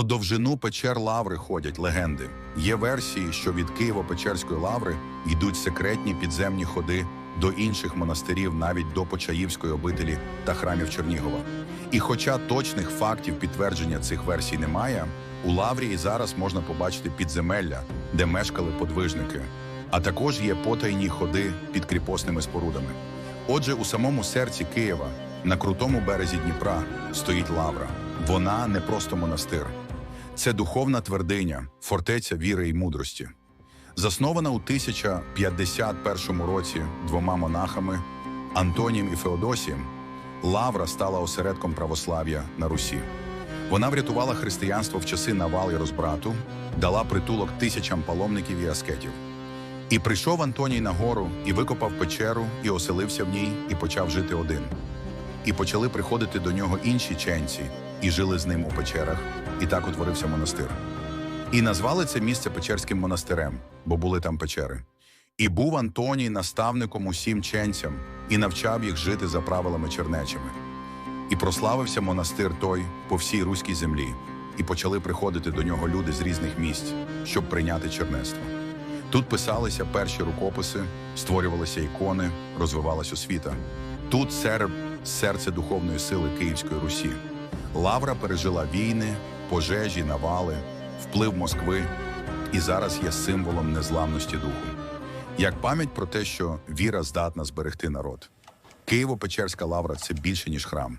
Про довжину печер лаври ходять легенди. Є версії, що від Києво-Печерської лаври йдуть секретні підземні ходи до інших монастирів, навіть до Почаївської обителі та храмів Чернігова. І хоча точних фактів підтвердження цих версій немає, у лаврі і зараз можна побачити підземелля, де мешкали подвижники, а також є потайні ходи під кріпосними спорудами. Отже, у самому серці Києва, на крутому березі Дніпра, стоїть лавра. Вона не просто монастир. Це духовна твердиня, фортеця віри і мудрості. Заснована у 1051 році двома монахами Антонієм і Феодосієм, Лавра стала осередком православ'я на Русі. Вона врятувала християнство в часи навал і розбрату, дала притулок тисячам паломників і аскетів. І прийшов Антоній на гору, і викопав печеру, і оселився в ній, і почав жити один. І почали приходити до нього інші ченці, і жили з ним у печерах, і так утворився монастир. І назвали це місце Печерським монастирем, бо були там печери. І був Антоній наставником усім ченцям і навчав їх жити за правилами чернечими. І прославився монастир той по всій руській землі, і почали приходити до нього люди з різних місць, щоб прийняти чернецтво. Тут писалися перші рукописи, створювалися ікони, розвивалась освіта. Тут серб серце духовної сили Київської Русі. Лавра пережила війни, пожежі, навали, вплив Москви і зараз є символом незламності духу. Як пам'ять про те, що віра здатна зберегти народ. Києво-Печерська лавра це більше, ніж храм.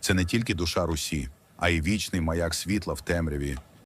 Це не тільки душа Русі, а й вічний маяк світла в темряві,